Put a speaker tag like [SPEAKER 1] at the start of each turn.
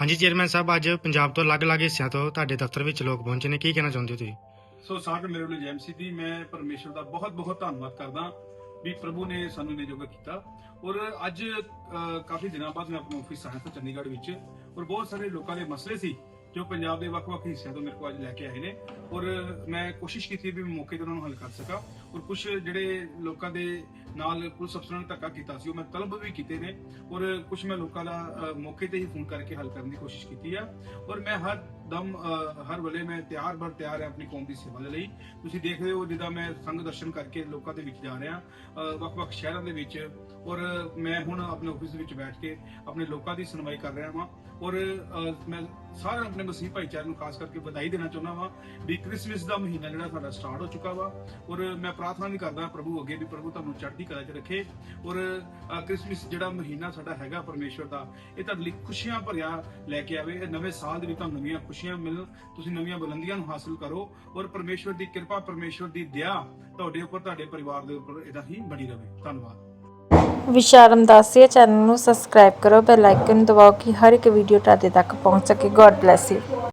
[SPEAKER 1] ਹਾਂਜੀ ਚੇਅਰਮੈਨ ਸਾਹਿਬ, ਅੱਜ ਪੰਜਾਬ ਤੋਂ ਅਲੱਗ-ਅਲੱਗ ਹਿੱਸਿਆਂ ਤੋਂ ਤੁਹਾਡੇ ਦਫ਼ਤਰ ਵਿੱਚ ਲੋਕ ਪਹੁੰਚੇ ਨੇ। ਕੀ ਕਹਿਣਾ ਚਾਹੁੰਦੇ ਹੋ ਤੁਸੀਂ?
[SPEAKER 2] ਸੋ ਸਾਡ ਮੇਰੇ ਵੱਲੋਂ ਜੈਮਸੀ ਦੀ ਮੈਂ ਪਰਮੇਸ਼ਰ ਦਾ ਬਹੁਤ ਬਹੁਤ ਧੰਨਵਾਦ ਕਰਦਾ ਵੀ ਪ੍ਰਭੂ ਨੇ ਸਾਨੂੰ ਇਹ ਜੋਗਾ ਕੀਤਾ। ਔਰ ਅੱਜ ਕਾਫੀ ਦਿਨਾਂ ਬਾਅਦ ਮੈਂ ਆਪਣੇ ਆਫਿਸ ਆਇਆ ਤਾਂ ਚੰਡੀਗੜ੍ਹ ਵਿੱਚ ਔਰ ਬਹੁਤ ਸਾਰੇ ਲੋਕਾਂ ਦੇ ਮਸਲੇ ਸੀ ਜੋ ਪੰਜਾਬ ਦੇ ਵੱਖ-ਵੱਖ ਹਿੱਸਿਆਂ ਤੋਂ ਮੇਰੇ ਕੋਲ ਅੱਜ ਲੈ ਕੇ ਆਏ ਨੇ। ਔਰ ਮੈਂ ਕੋਸ਼ਿਸ਼ ਕੀਤੀ ਵੀ ਮੈਂ ਮੌਕੇ ਤੇ ਉਹਨਾਂ ਨੂੰ ਹੱਲ ਕਰ ਸਕਾਂ। ਔਰ ਕੁਝ ਜਿਹੜੇ ਲੋਕਾਂ ਦੇ ਨਾਲ ਪੁਲਿਸ ਅਫਸਰਾਂ ਨੇ ਧੱਕਾ ਕੀਤਾ ਸੀ ਉਹ ਮੈਂ ਤਲਬ ਵੀ ਕੀਤੇ ਨੇ ਔਰ ਕੁਝ ਮੈਂ ਲੋਕਾਂ ਦਾ ਮੌਕੇ ਤੇ ਹੀ ਫੋਨ ਕਰਕੇ ਹੱਲ ਕਰਨ ਦੀ ਕੋਸ਼ਿਸ਼ ਕੀਤੀ ਆ। ਔਰ ਮੈਂ ਹਰ ਦਮ ਹਰ ਵੇਲੇ ਮੈਂ ਤਿਆਰ ਬਰ ਤਿਆਰ ਹਾਂ ਆਪਣੀ ਕੌਮ ਦੀ ਸੇਵਾ ਦੇ ਲਈ। ਤੁਸੀਂ ਦੇਖਦੇ ਹੋ ਜਿੱਦਾਂ ਮੈਂ ਸੰਗ ਦਰਸ਼ਨ ਕਰਕੇ ਲੋਕਾਂ ਦੇ ਵਿੱਚ ਜਾ ਰਿਹਾ ਵੱਖ-ਵੱਖ ਸ਼ਹਿਰਾਂ ਦੇ ਵਿੱਚ। ਔਰ ਮੈਂ ਹੁਣ ਆਪਣੇ ਆਫਿਸ ਵਿੱਚ ਬੈਠ ਕੇ ਆਪਣੇ ਲੋਕਾਂ ਦੀ ਸੁਣਵਾਈ ਕਰ ਰਿਹਾ ਹਾਂ ਔਰ ਅਹ, ਮੈਂ ਸਾਰੇ ਆਪਣੇ ਮਸੀਹ ਭਾਈਚਾਰੇ ਨੂੰ ਖਾਸ ਕਰਕੇ ਵਧਾਈ ਦੇਣਾ ਚਾਹੁੰਦਾ ਹਾਂ ਵੀ ਕ੍ਰਿਸਮਸ ਦਾ ਮਹੀਨਾ ਜਿਹੜਾ ਸਾਡਾ ਸਟਾਰਟ ਹੋ ਚੁੱਕਾ ਵਾ। ਔਰ ਮੈਂ ਪ੍ਰਾਰਥਨਾ ਵੀ ਕਰਦਾ ਪ੍ਰਭੂ ਅੱਗੇ ਵੀ ਪ੍ਰਭੂ ਤੁਹਾਨੂੰ ਚੜ੍ਹਦੀ ਕਲਾ 'ਚ ਰੱਖੇ। ਔਰ ਕ੍ਰਿਸਮਸ ਜਿਹੜਾ ਮਹੀਨਾ ਸਾਡਾ ਹੈਗਾ ਪਰਮੇਸ਼ਵਰ ਦਾ, ਇਹ ਤੁਹਾਡੇ ਲਈ ਖੁਸ਼ੀਆਂ ਭਰਿਆ ਲੈ ਕੇ ਆਵੇ। ਇਹ ਨਵੇਂ ਸਾਲ ਦੇ ਵਿੱਚ ਤੁਹਾਨੂੰ ਨਵੀਆਂ ਖੁਸ਼ੀਆਂ ਮਿਲਣ। ਤੁਸੀਂ ਨਵੀਆਂ ਬੁਲੰਦੀਆਂ ਨੂੰ ਹਾਸਲ ਕਰੋ। ਔਰ ਪਰਮੇਸ਼ਵਰ ਦੀ ਕਿਰਪਾ, ਪਰਮੇਸ਼ਵਰ ਦੀ ਦਇਆ ਤੁਹਾਡੇ ਉੱਪਰ, ਤੁਹਾਡੇ ਪਰਿਵਾਰ ਦੇ ਉੱਪਰ ਇਹਦਾ ਹੀ ਬਣੀ ਰਵੇ। ਧੰਨਵਾਦ।
[SPEAKER 3] ਵਿਸ਼ਾਰਮ ਦਾਸੀਆ ਚੈਨਲ ਨੂੰ ਸਬਸਕ੍ਰਾਈਬ ਕਰੋ ਬੈਲ ਆਈਕਨ ਦਬਾਓ ਕਿ ਹਰ ਇੱਕ ਵੀਡੀਓ ਤੁਹਾਡੇ ਤੱਕ ਪਹੁੰਚ ਸਕੇ। God bless you